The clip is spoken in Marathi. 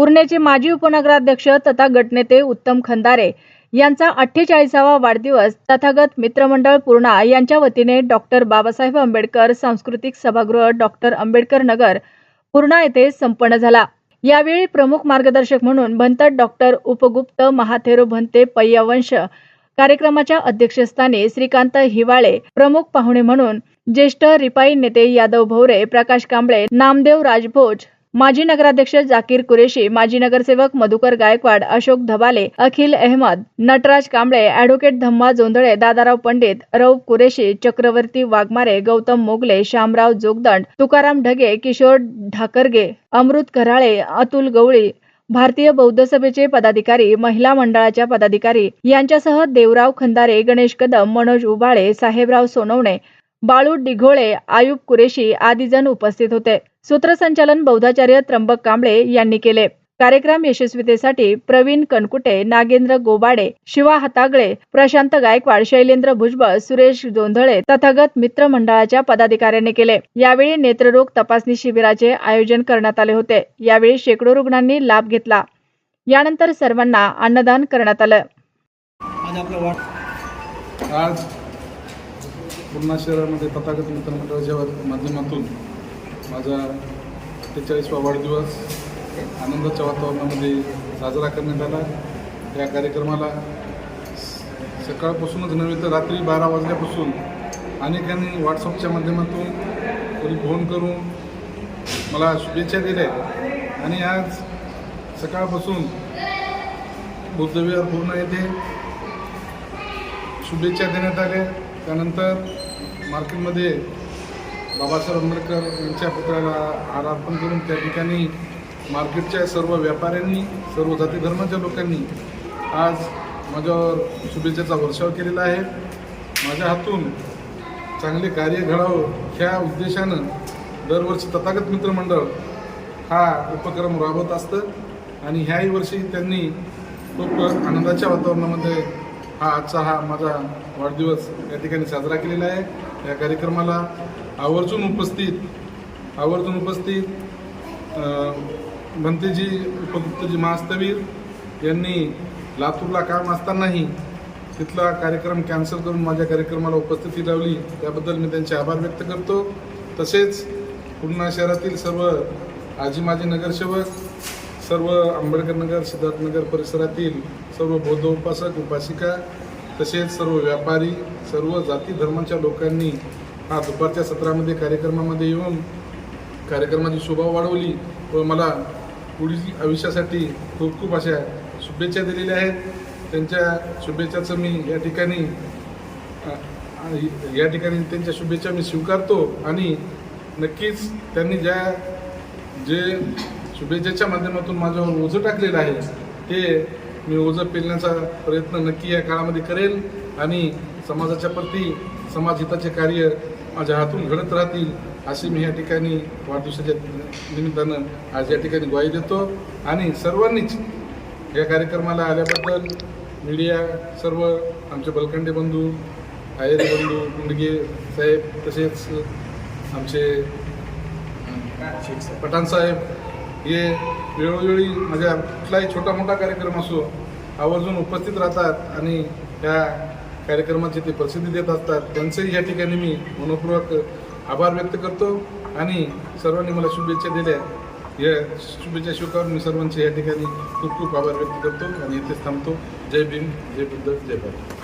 पूर्णेचे माजी उपनगराध्यक्ष तथा गटनेते उत्तम खंदारे यांचा अठ्ठेचाळीसावा वाढदिवस तथागत मित्रमंडळ पूर्णा यांच्या वतीने डॉक्टर बाबासाहेब आंबेडकर सांस्कृतिक सभागृह डॉक्टर आंबेडकर नगर पूर्णा येथे संपन्न झाला. यावेळी प्रमुख मार्गदर्शक म्हणून भंतट डॉक्टर उपगुप्त महाथेरो भंते पय्यावंश कार्यक्रमाच्या अध्यक्षस्थानी श्रीकांत हिवाळे प्रमुख पाहुणे म्हणून ज्येष्ठ रिपाई नेते यादव भोवरे प्रकाश कांबळे नामदेव राजभोज माजी नगराध्यक्ष जाकीर कुरेशी माजी नगरसेवक मधुकर गायकवाड अशोक धबाले अखिल अहमद नटराज कांबळे अॅडव्होकेट धम्मा जोंधळे दादाराव पंडित रौफ कुरेशी चक्रवर्ती वाघमारे गौतम मोगले श्यामराव जोगदंड तुकाराम ढगे किशोर ढाकरगे अमृत कराळे अतुल गवळी भारतीय बौद्ध सभेचे पदाधिकारी महिला मंडळाच्या पदाधिकारी यांच्यासह देवराव खंदारे गणेश कदम मनोज उबाळे साहेबराव सोनवणे बाळू डिघोळे आयुब कुरेशी आदी जण उपस्थित होते. सूत्रसंचालन बौद्धाचार्य त्र्यंबक कांबळे यांनी केले. कार्यक्रम यशस्वीतेसाठी प्रवीण कनकुटे नागेंद्र गोबाडे शिवा हातागळे प्रशांत गायकवाड शैलेंद्र भुजबळ सुरेश जोंधळे तथागत मित्र मंडळाच्या पदाधिकाऱ्यांनी केले. यावेळी नेत्ररोग तपासणी शिबिराचे आयोजन करण्यात आले होते. यावेळी शेकडो रुग्णांनी लाभ घेतला. यानंतर सर्वांना अन्नदान करण्यात आलं. आज पूर्णा शहरामध्ये तथागत मित्रमंडळाच्या माध्यमातून माझा अठ्ठेचाळीसवा वाढदिवस. आनंदाच्या वातावरणामध्ये साजरा करण्यात आला. या कार्यक्रमाला स- सकाळपासूनच नव्हे तर रात्री बारा वाजल्यापासून अनेकांनी व्हॉट्सअपच्या माध्यमातून कोणी फोन करून मला शुभेच्छा दिल्या आणि आज सकाळपासून बुद्धविहार पूर्ण येथे शुभेच्छा देण्यात आल्या. त्यानंतर मार्केटमध्ये बाबासाहेब आंबेडकर यांच्या पुतळ्याला हार अर्पण करून त्या ठिकाणी मार्केटच्या सर्व व्यापाऱ्यांनी सर्व जाती धर्माच्या लोकांनी आज माझ्यावर शुभेच्छेचा वर्षाव केलेला आहे. माझ्या हातून चांगले कार्य घडावं ह्या उद्देशानं दरवर्षी तथागत मित्रमंडळ हा उपक्रम राबवत असतं आणि ह्याही वर्षी त्यांनी खूप आनंदाच्या वातावरणामध्ये हा आजचा हा माझा वाढदिवस या ठिकाणी साजरा केलेला आहे. या कार्यक्रमाला आवर्जून उपस्थित आवर्जून उपस्थित भंतेजी उपगुप्तजी महास्तवीर यांनी लातूरला काम असतानाही तिथला कार्यक्रम कॅन्सल करून माझ्या कार्यक्रमाला उपस्थिती लावली. त्याबद्दल मी त्यांचे आभार व्यक्त करतो. तसेच पूर्णा शहरातील सर्व आजी माजी नगरसेवक सर्व आंबेडकर नगर सिद्धार्थनगर परिसरातील सर्व बौद्ध उपासक उपासिका तसेच सर्व व्यापारी सर्व जाती धर्मांच्या लोकांनी हा दुपारच्या सत्रामध्ये कार्यक्रमामध्ये येऊन कार्यक्रमाची शोभा वाढवली व मला पुढील आयुष्यासाठी खूप खूप अशा शुभेच्छा दिलेल्या आहेत. त्यांच्या शुभेच्छाचं मी या ठिकाणी या ठिकाणी त्यांच्या शुभेच्छा मी स्वीकारतो आणि नक्कीच त्यांनी ज्या जे शुभेच्छेच्या माध्यमातून माझ्यावर ओझं टाकलेलं आहे ते मी ओझं पेलण्याचा प्रयत्न नक्की या काळामध्ये करेल आणि समाजाच्या प्रती समाजहिताचे कार्य माझ्या हातून घडत राहतील अशी मी या ठिकाणी वाढदिवसाच्या निमित्तानं आज या ठिकाणी ग्वाही देतो. आणि सर्वांनीच या कार्यक्रमाला आल्याबद्दल मीडिया सर्व आमचे बलखंडे बंधू आयरे बंधू कुंडगे साहेब तसेच आमचे पठाण साहेब हे वेळोवेळी माझ्या कुठलाही छोटा मोठा कार्यक्रम असो आवर्जून उपस्थित राहतात आणि या कार्यक्रमाची ते प्रसिद्धी देत असतात. त्यांचंही या ठिकाणी मी मनपूर्वक आभार व्यक्त करतो आणि सर्वांनी मला शुभेच्छा दिल्या. या शुभेच्छा स्वीकारून मी सर्वांचे या ठिकाणी खूप खूप आभार व्यक्त करतो आणि इथेच थांबतो. जय भीम जय बुद्ध जय भारत.